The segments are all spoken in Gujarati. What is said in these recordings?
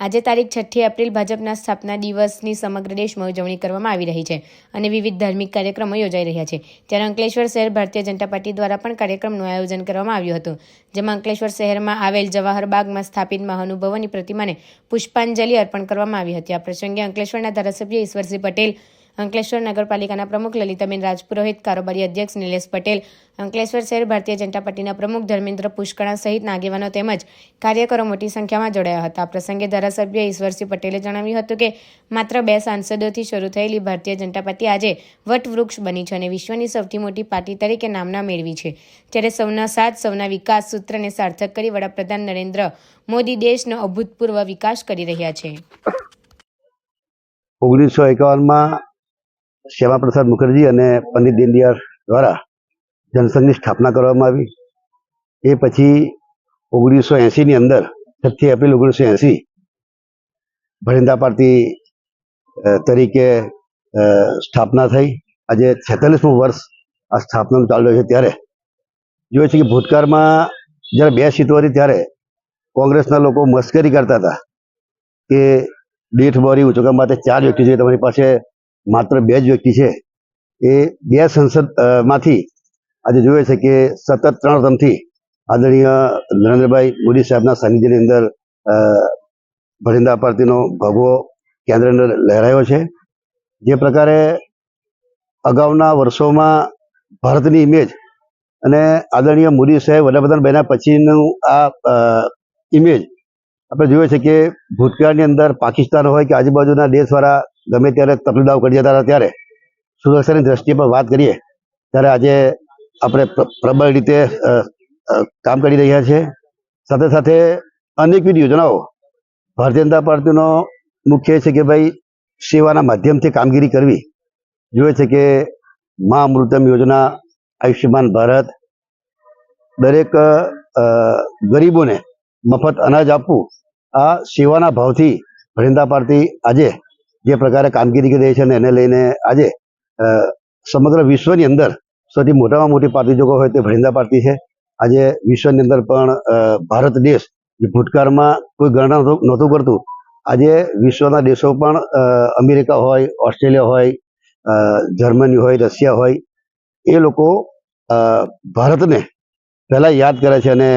આજે તારીખ છઠ્ઠી એપ્રિલ ભાજપના સ્થાપના દિવસની સમગ્ર દેશમાં ઉજવણી કરવામાં આવી રહી છે અને વિવિધ ધાર્મિક કાર્યક્રમો યોજાઈ રહ્યા છે. ત્યારે અંકલેશ્વર શહેર ભારતીય જનતા પાર્ટી દ્વારા પણ કાર્યક્રમનું આયોજન કરવામાં આવ્યું હતું, જેમાં અંકલેશ્વર શહેરમાં આવેલ જવાહરબાગમાં સ્થાપિત મહાનુભાવોની પ્રતિમાને પુષ્પાંજલિ અર્પણ કરવામાં આવી હતી. આ પ્રસંગે અંકલેશ્વરના ધારાસભ્ય ઈશ્વરસિંહ પટેલ અંકલેશ્વર નગરપાલિકાના પ્રમુખ લલિતાબેન રાજપુરોહિત, કારોબારી અધ્યક્ષ નિલેશ પટેલ, અંકલેશ્વર શહેર ભારતીય જનતા પાર્ટીના પ્રમુખ ધર્મેન્દ્ર પુષ્કણા સહિતના આગેવાનો તેમજ કાર્યકરો મોટી સંખ્યામાં જોડાયા હતા. આ પ્રસંગે ધારાસભ્ય ઈશ્વરસિંહ પટેલે જણાવ્યું હતું કે, માત્ર બે સાંસદોથી શરૂ થયેલી ભારતીય જનતા પાર્ટી આજે વટવૃક્ષ બની છે અને વિશ્વની સૌથી મોટી પાર્ટી તરીકે નામના મેળવી છે. ત્યારે સૌના સાથ, સૌના વિકાસ સૂત્રને સાર્થક કરી વડાપ્રધાન નરેન્દ્ર મોદી દેશનો અભૂતપૂર્વ વિકાસ કરી રહ્યા છે. ઓગણીસો એકાવનમાં શ્યામાપ્રસાદ મુખર્જી અને પંડિત દીનદયાળ દ્વારા જનસંઘની સ્થાપના કરવામાં આવી. એ પછી ઓગણીસો એંસીની અંદર, છઠ્ઠી એપ્રિલ ઓગણીસો એંસી ભરિંદા પાર્ટી તરીકે સ્થાપના થઈ. આજે છેતાલીસમું વર્ષ આ સ્થાપનાનું ચાલી રહ્યું છે ત્યારે. જોઈએ છે કે ભૂતકાળમાં જ્યારે બે સીટો હતી ત્યારે કોંગ્રેસના લોકો મસ્કરી કરતા હતા કે દીઠ બોરી ઉચકા માટે ચાર વ્યક્તિ છે. તમારી પાસે માત્ર બે જ વ્યક્તિ છે, એ બે સંસદમાંથી આજે જોઈએ છે કે સતત ત્રણ ટર્મથી આદરણીય નરેન્દ્રભાઈ મોદી સાહેબના સાનિધ્યની અંદર ભરિંદા પાર્ટીનો ભગવો કેન્દ્રની અંદર લહેરાયો છે. જે પ્રકારે અગાઉના વર્ષોમાં ભારતની ઇમેજ અને આદરણીય મોદી સાહેબ વડાપ્રધાન બન્યા પછીનું આ ઇમેજ આપણે જોઈએ છે કે ભૂતકાળની અંદર પાકિસ્તાન હોય કે આજુબાજુના દેશવાળા ગમે ત્યારે તપલીદાવ કરી જતા હતા ત્યારે સુરક્ષાની દ્રષ્ટિએ પણ વાત કરીએ, ત્યારે આજે આપણે પ્રબળ રીતે કામ કરી રહ્યા છે સાથે સાથે અનેકવિધ યોજનાઓ ભારતીય જનતા પાર્ટીનો મુખ્ય છે કે ભાઈ સેવાના માધ્યમથી કામગીરી કરવી. જોઈએ છે કે મા અમૃતમ યોજના, આયુષ્યમાન ભારત, દરેક ગરીબોને મફત અનાજ આપવું, આ સેવાના ભાવથી ભરિંદા પાર્ટી આજે જે પ્રકારે કામગીરી કરી રહી છે ને એને લઈને આજે સમગ્ર વિશ્વની અંદર સૌથી મોટામાં મોટી પાર્ટી જો હોય તે ભરિંદા પાર્ટી છે. આજે વિશ્વની અંદર પણ ભારત દેશ જે ભૂતકાળમાં કોઈ ગણના નહોતું કરતું. આજે વિશ્વના દેશો પણ અમેરિકા હોય, ઓસ્ટ્રેલિયા હોય જર્મની હોય, રશિયા હોય, એ લોકો ભારતને પહેલાં યાદ કરે છે અને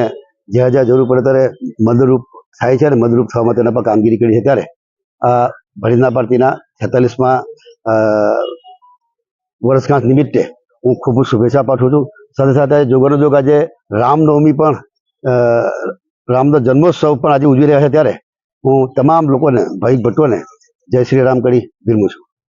જ્યાં જ્યાં જરૂર પડે ત્યારે મદદરૂપ થાય છે અને મદદરૂપ થવા તેના પર કામગીરી કરી છે ત્યારે. આ ભરિંદા પાર્ટીના છેતાલીસમાં વર્ષગાંઠ નિમિત્તે હું ખૂબ શુભેચ્છા પાઠવું છું. સાથે સાથે જોગનો જોગ આજે રામનવમી પણ રામનો જન્મોત્સવ પણ આજે ઉજવી રહ્યા છે ત્યારે હું તમામ લોકોને ભાઈ ભટ્ટોને જય શ્રી રામ કરી વિરમું છું.